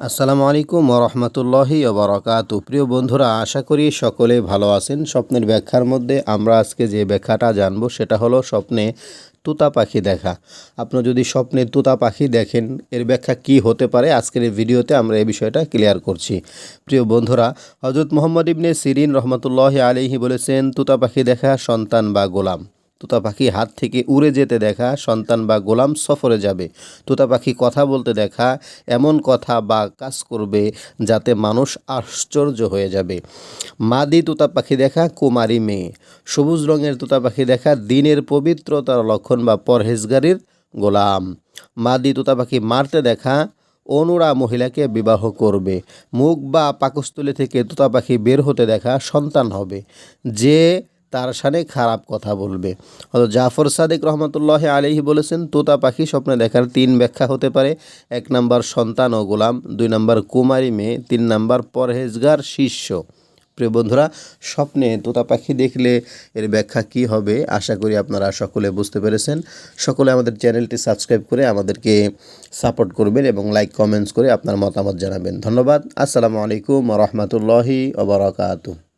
আসসালামু আলাইকুম ওরহমতুল্লাহি ওবরাকাতু প্রিয় বন্ধুরা, আশা করি সকলে ভালো আছেন। স্বপ্নের ব্যাখ্যার মধ্যে আমরা আজকে যে ব্যাখ্যাটা জানব সেটা হলো স্বপ্নে তুতা পাখি দেখা। আপনি যদি স্বপ্নে তুতা পাখি দেখেন, এর ব্যাখ্যা কি হতে পারে? আজকের এই ভিডিওতে আমরা এই বিষয়টা ক্লিয়ার করছি। প্রিয় বন্ধুরা হজরত মোহাম্মদ ইবনে সিরিন রহমতুল্লাহ আলিহি বলেছেন, তুতা পাখি দেখা সন্তান বা গোলাম। তোতা পাখি হাত থেকে উড়ে যেতে দেখা, সন্তান বা গোলাম সফরে যাবে। তোতা পাখি কথা বলতে দেখা, এমন কথা বা কাজ করবে যাতে মানুষ আশ্চর্য হয়ে যাবে। মাদি তোতা পাখি দেখা, কুমারী মেয়ে। সবুজ রঙের তোতা পাখি দেখা, দিনের পবিত্রতার লক্ষণ বা পরহেজগারির গোলাম। মাদি তোতা পাখি মারতে দেখা, অনুরা মহিলাকে বিবাহ করবে। মুখ বা পাকস্থলী থেকে তোতা পাখি বের হতে দেখা, সন্তান হবে। যে তার সানে খারাপ কথা বলবে। হয়তো জাফর সাদেক রহমতুল্লাহ আলিহি বলেছেন, তোতা পাখি স্বপ্নে দেখার তিন ব্যাখ্যা হতে পারে। এক নাম্বার সন্তান ও গোলাম, দুই নাম্বার কুমারী মেয়ে, তিন নাম্বার পরহেজগার শিষ্য। প্রিয় বন্ধুরা, স্বপ্নে তোতা পাখি দেখলে এর ব্যাখ্যা কি হবে, আশা করি আপনারা সকলে বুঝতে পেরেছেন। সকলে আমাদের চ্যানেলটি সাবস্ক্রাইব করে আমাদেরকে সাপোর্ট করবেন এবং লাইক, কমেন্টস করে আপনার মতামত জানাবেন। ধন্যবাদ। আসসালামু আলাইকুম রহমতুল্লাহি ওবরাকাতু